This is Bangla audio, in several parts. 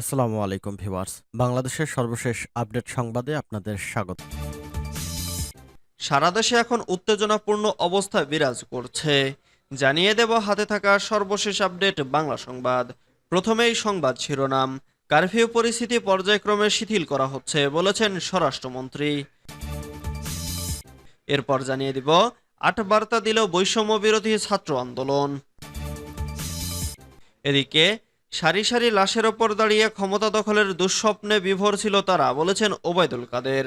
আসসালামু আলাইকুম ভিউয়ার্স। বাংলাদেশের সর্বশেষ আপডেট সংবাদে আপনাদের স্বাগত। সারা দেশে এখন উত্তেজনাপূর্ণ অবস্থা বিরাজ করছে। জানিয়ে দেব হাতে থাকা সর্বশেষ আপডেট বাংলা সংবাদ। প্রথমেই সংবাদ শিরোনাম। কারফিউ পরিস্থিতি পর্যায়ক্রমে শিথিল করা হচ্ছে বলেছেন স্বরাষ্ট্রমন্ত্রী। এরপর জানিয়ে দিব, আট বার্তা দিল বৈষম্য বিরোধী ছাত্র আন্দোলন। এদিকে সারি সারি লাশের ওপর দাঁড়িয়ে ক্ষমতা দখলের দুঃস্বপ্নে বিভোর ছিল তারা, বলেছেন ওবায়দুল কাদের।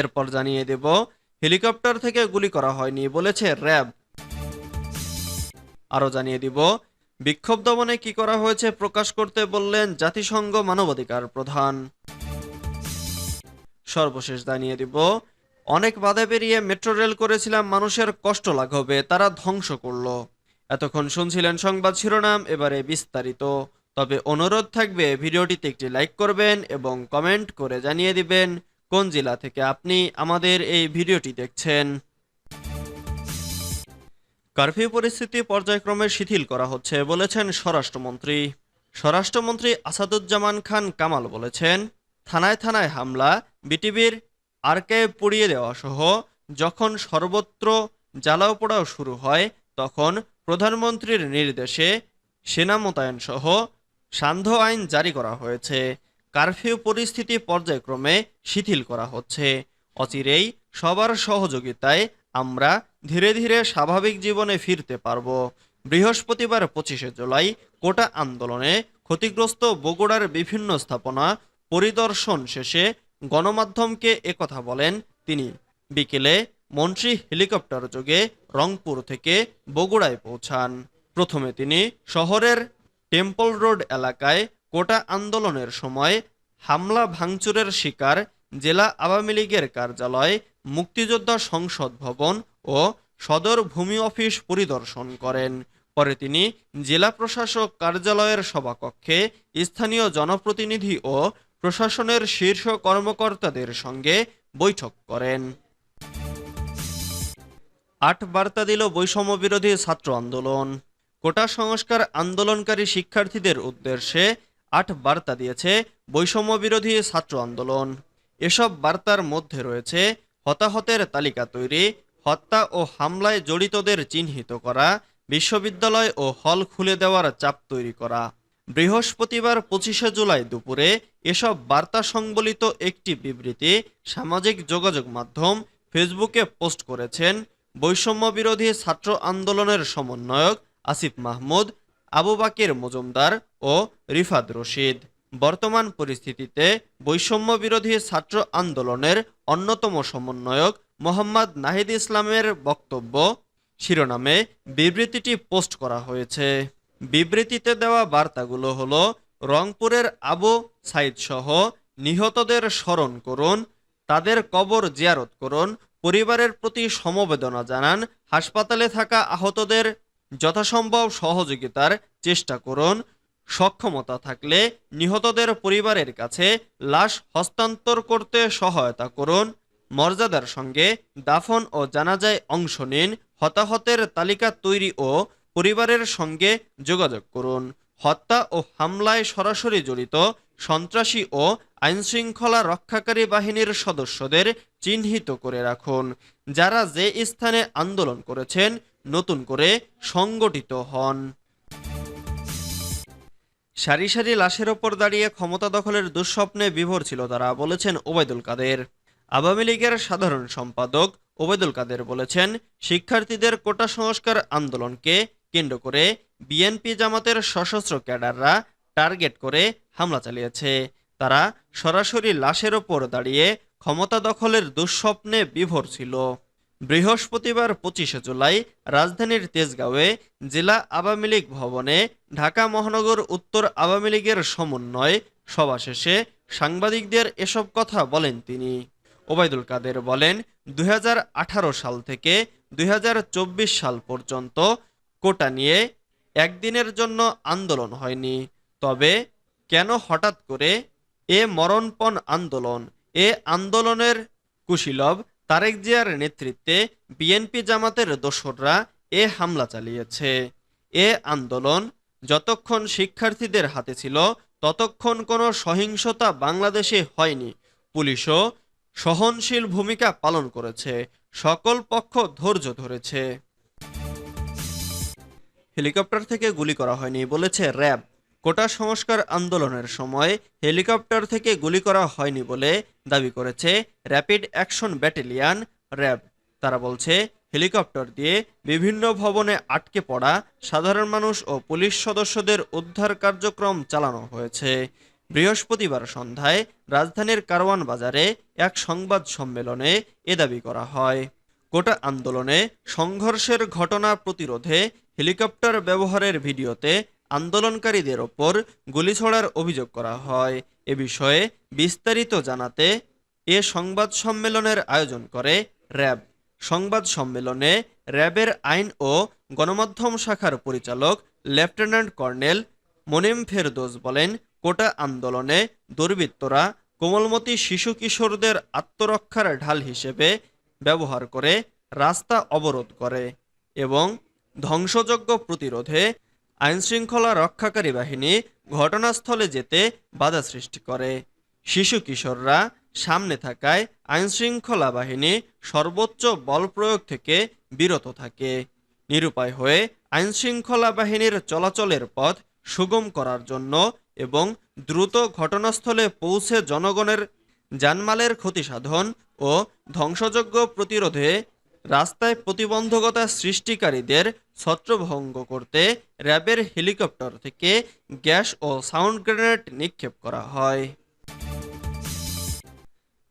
এরপর জানিয়ে দেব, হেলিকপ্টার থেকে গুলি করা হয়নি, বলেছে র্যাব। আরও জানিয়ে দিব, বিক্ষোভ দমনে কি করা হয়েছে প্রকাশ করতে বললেন জাতিসংঘ মানবাধিকার প্রধান। সর্বশেষ জানিয়ে দিব, অনেক বাধা পেরিয়ে মেট্রো রেল করেছিলাম মানুষের কষ্ট লাঘবে, তারা ধ্বংস করল। এতক্ষণ শুনছিলেন সংবাদ শিরোনাম, এবারে বিস্তারিত। তবে অনুরোধ থাকবে, ভিডিওটিতে একটি লাইক করবেন এবং কমেন্ট করে জানিয়ে দিবেন কোন জেলা থেকে আপনি আমাদের এই ভিডিওটি দেখছেন। কারফিউ পরিস্থিতি পর্যায়ক্রমে শিথিল করা হচ্ছে বলেছেন স্বরাষ্ট্রমন্ত্রী। স্বরাষ্ট্রমন্ত্রী আসাদুজ্জামান খান কামাল বলেছেন, থানায় থানায় হামলা, বিটিভির আর্কাইভ পুড়িয়ে দেওয়া সহ যখন সর্বত্র জ্বালাও পোড়াও শুরু হয়, তখন প্রধানমন্ত্রীর নির্দেশে সেনা মোতায়েন সহ সান্ধ্য আইন জারি করা হয়েছে। কারফিউ পরিস্থিতি পর্যায়ক্রমে শিথিল করা হচ্ছে। অচিরেই সবার সহযোগিতায় আমরা ধীরে ধীরে স্বাভাবিক জীবনে ফিরতে পারব। বৃহস্পতিবার পঁচিশে জুলাই কোটা আন্দোলনে ক্ষতিগ্রস্ত বগুড়ার বিভিন্ন স্থাপনা পরিদর্শন শেষে গণমাধ্যমকে একথা বলেন তিনি। বিকেলে মন্ত্রী হেলিকপ্টার যোগে রংপুর থেকে বগুড়ায় পৌঁছান। প্রথমে তিনি শহরের টেম্পল রোড এলাকায় কোটা আন্দোলনের সময় হামলা ভাঙচুরের শিকার, জেলা আওয়ামী লীগের কার্যালয়, মুক্তিযোদ্ধা সংসদ ভবন ও সদর ভূমি অফিস পরিদর্শন করেন। পরে তিনি জেলা প্রশাসক কার্যালয়ের সভাকক্ষে স্থানীয় জনপ্রতিনিধি ও প্রশাসনের শীর্ষ কর্মকর্তাদের সঙ্গে বৈঠক করেন। আট বার্তা দিল বৈষম্য বিরোধী ছাত্র আন্দোলন। কোটা সংস্কার আন্দোলনকারী শিক্ষার্থীদের উদ্দেশ্যে আট বার্তা দিয়েছে বৈষম্য বিরোধী ছাত্র আন্দোলন। এসব বার্তার মধ্যে রয়েছে হতাহতের তালিকা তৈরি, হত্যা ও হামলায় জড়িতদের চিহ্নিত করা, বিশ্ববিদ্যালয় ও হল খুলে দেওয়ার চাপ তৈরি করা। বৃহস্পতিবার পঁচিশে জুলাই দুপুরে এসব বার্তা সংবলিত একটি বিবৃতি সামাজিক যোগাযোগ মাধ্যম ফেসবুকে পোস্ট করেছেন বৈষম্য বিরোধী ছাত্র আন্দোলনের সমন্বয়ক আসিফ মাহমুদ, আবু বাকির মজুমদার ও রিফাত রশিদ। বর্তমান পরিস্থিতিতে বৈষম্য বিরোধী ছাত্র আন্দোলনের অন্যতম সমন্বয়ক মোহাম্মদ নাহিদ ইসলামের বক্তব্য, শিরোনামে বিবৃতিটি পোস্ট করা হয়েছে। বিবৃতিতে দেওয়া বার্তাগুলো হলো, রংপুরের আবু সাইদ সহ নিহতদের স্মরণ করুন, তাদের কবর জিয়ারত করুন পরিবারের প্রতি সমবেদনা জানান, হাসপাতালে থাকা আহতদের যথাসম্ভব সহযোগিতার চেষ্টা করুন, সক্ষমতা থাকলে নিহতদের পরিবারের কাছে লাশ হস্তান্তর করতে সহায়তা করুন, মর্যাদার সঙ্গে দাফন ও জানাজায় অংশ নিন, হতাহতের তালিকা তৈরি ও পরিবারের সঙ্গে যোগাযোগ করুন, হত্যা ও হামলায় সরাসরি জড়িত সন্ত্রাসী ও আইনশৃঙ্খলা রক্ষাকারী বাহিনীর সদস্যদের চিহ্নিত করে রাখুন। যারা যে স্থানে আন্দোলন করেছেন, নতুন করে সংগঠিত হন। সারি সারি লাশের ওপর দাঁড়িয়ে ক্ষমতা দখলের দুঃস্বপ্নে বিভোর ছিল তারা, বলেছেন ওবায়দুল কাদের। আওয়ামী লীগের সাধারণ সম্পাদক ওবায়দুল কাদের বলেছেন, শিক্ষার্থীদের কোটা সংস্কার আন্দোলনকে কেন্দ্র করে বিএনপি জামাতের সশস্ত্র ক্যাডাররা টার্গেট করে হামলা চালিয়েছে। তারা সরাসরি লাশের ওপর দাঁড়িয়ে ক্ষমতা দখলের দুঃস্বপ্নে বিভোর ছিল। বৃহস্পতিবার পঁচিশে জুলাই রাজধানীর তেজগাঁওয়ে জেলা আওয়ামী লীগ ভবনে ঢাকা মহানগর উত্তর আওয়ামী লীগের সমন্বয় সভা শেষে সাংবাদিকদের এসব কথা বলেন তিনি। ওবায়দুল কাদের বলেন, দুই হাজার আঠারো সাল থেকে দুই হাজার চব্বিশ সাল পর্যন্ত কোটা নিয়ে একদিনের জন্য আন্দোলন হয়নি। তবে কেন হঠাৎ করে এ মরণপণ আন্দোলন, এ আন্দোলনের কুশীলব, তারেক জিয়ার নেতৃত্বে বিএনপি জামাতের দোসররা এ হামলা চালিয়েছে। এ আন্দোলন যতক্ষণ শিক্ষার্থীদের হাতে ছিল, ততক্ষণ কোনো সহিংসতা বাংলাদেশে হয়নি। পুলিশও সহনশীল ভূমিকা পালন করেছে, সকল পক্ষ ধৈর্য ধরেছে। হেলিকপ্টার থেকে গুলি করা হয়নি বলেছে র্যাব। কোটা সংস্কার আন্দোলনের সময় হেলিকপ্টার থেকে গুলি করা হয়নি বলে দাবি করেছে র্যাপিড অ্যাকশন ব্যাটালিয়ন র্যাব। তারা বলছে, হেলিকপ্টার দিয়ে বিভিন্ন ভবনে আটকে পড়া সাধারণ মানুষ ও পুলিশ সদস্যদের উদ্ধার কার্যক্রম চালানো হয়েছে। বৃহস্পতিবার সন্ধ্যায় রাজধানীর কারওয়ান বাজারে এক সংবাদ সম্মেলনে এ দাবি করা হয়। কোটা আন্দোলনে সংঘর্ষের ঘটনা প্রতিরোধে হেলিকপ্টার ব্যবহারের ভিডিওতে আন্দোলনকারীদের ওপর গুলি ছোড়ার অভিযোগ করা হয়। এ বিষয়ে বিস্তারিত জানাতে এ সংবাদ সম্মেলনের আয়োজন করে র্যাব। সংবাদ সম্মেলনে র্যাবের আইন ও গণমাধ্যম শাখার পরিচালক লেফটেন্যান্ট কর্নেল মনিম ফেরদোস বলেন, কোটা আন্দোলনে দুর্বৃত্তরা কোমলমতি শিশু কিশোরদের আত্মরক্ষার ঢাল হিসেবে ব্যবহার করে রাস্তা অবরোধ করে এবং ধ্বংসযজ্ঞ প্রতিরোধে আইনশৃঙ্খলা রক্ষাকারী বাহিনী ঘটনাস্থলে যেতে বাধা সৃষ্টি করে। শিশু কিশোররা সামনে থাকায় আইনশৃঙ্খলা বাহিনী সর্বোচ্চ বল প্রয়োগ থেকে বিরত থাকে। নিরুপায় হয়ে আইনশৃঙ্খলা বাহিনীর চলাচলের পথ সুগম করার জন্য এবং দ্রুত ঘটনাস্থলে পৌঁছে জনগণের জানমালের ক্ষতি সাধন ও ধ্বংসযজ্ঞ প্রতিরোধে রাস্তায় প্রতিবন্ধকতা সৃষ্টিকারীদের ছত্রভঙ্গ করতে র্যাবের হেলিকপ্টার থেকে গ্যাস ও সাউন্ড গ্রেনেড নিক্ষেপ করা হয়।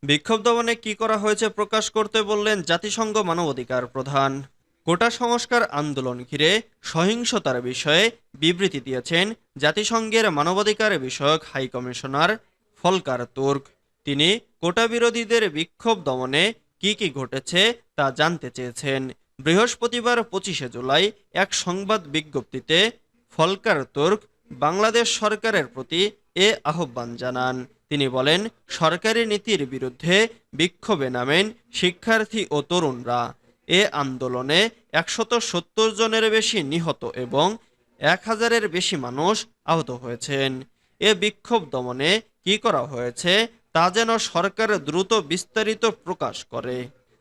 বিক্ষোভ দমনে কি করা হয়েছে প্রকাশ করতে বললেন জাতিসংঘ মানবাধিকার প্রধান। কোটা সংস্কার আন্দোলন ঘিরে সহিংসতার বিষয়ে বিবৃতি দিয়েছেন জাতিসংঘের মানবাধিকার বিষয়ক হাই কমিশনার ফলকার তুর্ক তিনি কোটা বিরোধীদের বিক্ষোভ দমনে কি কি ঘটেছে তা জানতে চেয়েছেন। বৃহস্পতিবার পঁচিশে জুলাই এক সংবাদ বিজ্ঞপ্তিতে ফলকার তুর্ক বাংলাদেশ সরকারের প্রতি এ আহ্বান জানান। তিনি বলেন, সরকারি নীতির বিরুদ্ধে বিক্ষোভে নামেন শিক্ষার্থী ও তরুণরা। এ আন্দোলনে একশত সত্তর জনের বেশি নিহত এবং এক হাজারের বেশি মানুষ আহত হয়েছেন। এ বিক্ষোভ দমনে কি করা হয়েছে তা যেন সরকার দ্রুত বিস্তারিত প্রকাশ করে।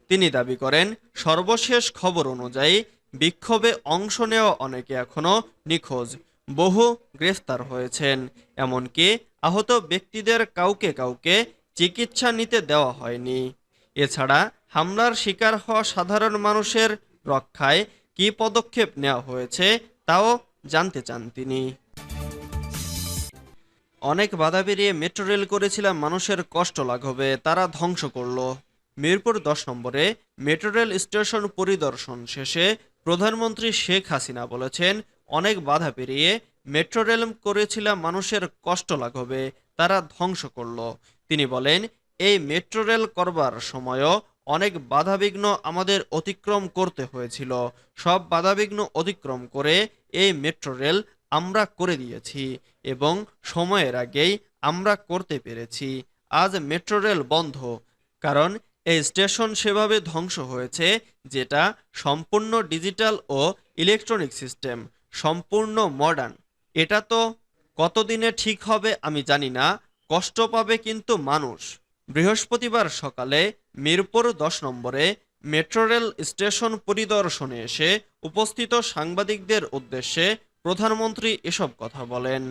তিনি দাবি করেন, সর্বশেষ খবর অনুযায়ী বিক্ষোভে অংশ নেওয়া অনেকে এখনও নিখোঁজ, বহু গ্রেফতার হয়েছেন। এমনকি আহত ব্যক্তিদের কাউকে কাউকে চিকিৎসা নিতে দেওয়া হয়নি। এছাড়া হামলার শিকার হওয়া সাধারণ মানুষের রক্ষায় কী পদক্ষেপ নেওয়া হয়েছে, তাও জানতে চান তিনি। অনেক বাধা পেরিয়ে মেট্রো রেল করেছিলাম, মানুষের কষ্ট লাঘবে, তারা ধ্বংস করল। মিরপুর দশ নম্বরে মেট্রো রেল স্টেশন পরিদর্শন শেষে প্রধানমন্ত্রী শেখ হাসিনা বলেছেন, অনেক বাধা পেরিয়ে মেট্রো রেল করেছিলাম, মানুষের কষ্ট লাঘবে, তারা ধ্বংস করল। তিনি বলেন, এই মেট্রো রেল করবার সময়ও অনেক বাধাবিঘ্ন আমাদের অতিক্রম করতে হয়েছিল। সব বাধাবিঘ্ন অতিক্রম করে এই মেট্রো রেল আমরা করে দিয়েছি এবং সময়ের আগেই আমরা করতে পেরেছি। আজ মেট্রো রেল বন্ধ, কারণ এই স্টেশন সেভাবে ধ্বংস হয়েছে, যেটা সম্পূর্ণ ডিজিটাল ও ইলেকট্রনিক সিস্টেম, সম্পূর্ণ মডার্ন। এটা তো কতদিনে ঠিক হবে আমি জানি না, কষ্ট পাবে কিন্তু মানুষ। বৃহস্পতিবার সকালে মিরপুর দশ নম্বরে মেট্রো রেল স্টেশন পরিদর্শনে এসে উপস্থিত সাংবাদিকদের উদ্দেশ্যে প্রধানমন্ত্রী এসব কথা বলেন।